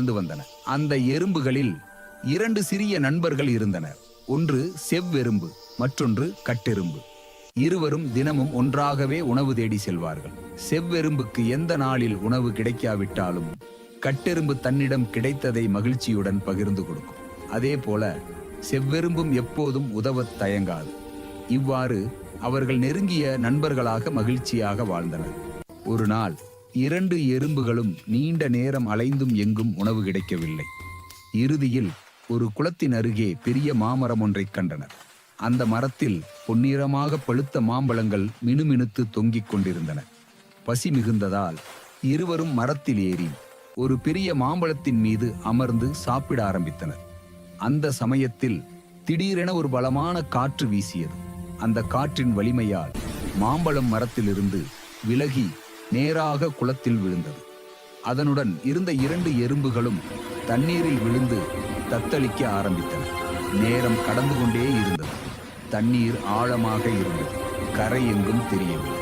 வாழ்ந்து வந்தன. அந்த எறும்புகளில் இரண்டு சிறிய நண்பர்கள் இருந்தனர். ஒன்று செவ்வெறும்பு மற்றொன்று கட்டெறும்பு இருவரும் தினமும் ஒன்றாகவே உணவு தேடி செல்வார்கள். செவ்வெறும்புக்கு எந்த நாளில் உணவு கிடைக்காவிட்டாலும் கட்டெறும்பு தன்னிடம் கிடைத்ததை மகிழ்ச்சியுடன் பகிர்ந்து கொடுக்கும். அதே போல செவ்வெறும்பும் எப்போதும் உதவத் தயங்காது. இவ்வாறு அவர்கள் நெருங்கிய நண்பர்களாக மகிழ்ச்சியாக வாழ்ந்தனர். ஒரு நாள் இரண்டு எறும்புகளும் நீண்ட நேரம் அலைந்தும் எங்கும் உணவு கிடைக்கவில்லை. இறுதியில் ஒரு குளத்தின் அருகே பெரிய மாமரம் ஒன்றைக் கண்டனர். அந்த மரத்தில் பொன்னிறமாக பழுத்த மாம்பழங்கள் மினுமினுத்து தொங்கிக் கொண்டிருந்தன. பசி மிகுந்ததால் இருவரும் மரத்தில் ஏறி ஒரு பெரிய மாம்பழத்தின் மீது அமர்ந்து சாப்பிட ஆரம்பித்தனர். அந்த சமயத்தில் திடீரென ஒரு பலமான காற்று வீசியது. அந்த காற்றின் வலிமையால் மாம்பழம் மரத்திலிருந்து விலகி நேராக குளத்தில் விழுந்தது. அதனுடன் இருந்த இரண்டு எறும்புகளும் தண்ணீரில் விழுந்து தத்தளிக்க ஆரம்பித்தன. நேரம் கடந்து கொண்டே இருந்தது. தண்ணீர் ஆழமாக இருந்தது. கரை எங்கும் தெரியவில்லை.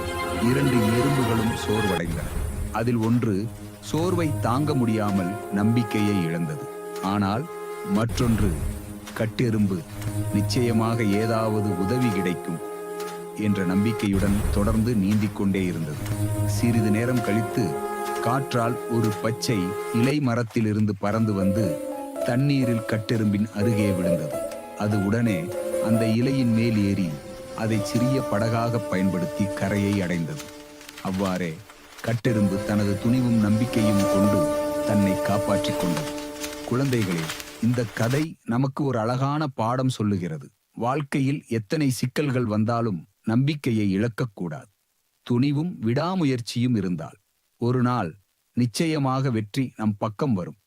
இரண்டு எறும்புகளும் சோர்வடைந்தன. அதில் ஒன்று சோர்வை தாங்க முடியாமல் நம்பிக்கையை இழந்தது. ஆனால் மற்றொன்று கட்டெறும்பு நிச்சயமாக ஏதாவது உதவி கிடைக்கும் என்ற நம்பிக்கையுடன் தொடர்ந்து நீந்திக் கொண்டே இருந்தது. சிறிது நேரம் கழித்து காற்றால் ஒரு பச்சை இலை மரத்திலிருந்து பறந்து வந்து தண்ணீரில் கட்டெரும்பின் அருகே விழுந்தது. அது உடனே அந்த இலையின் மேல் ஏறி அதை சிறிய படகாக பயன்படுத்தி கரையை அடைந்தது. அவ்வாறே கட்டெரும்பு தனது துணிவும் நம்பிக்கையும் கொண்டு தன்னை காப்பாற்றிக் கொண்டது. குழந்தைகளே இந்த கதை நமக்கு ஒரு அழகான பாடம் சொல்லுகிறது. வாழ்க்கையில் எத்தனை சிக்கல்கள் வந்தாலும் நம்பிக்கையை இழக்கக்கூடாது. துணிவும் விடாமுயற்சியும் இருந்தால். ஒரு நாள் நிச்சயமாக வெற்றி நம் பக்கம் வரும்.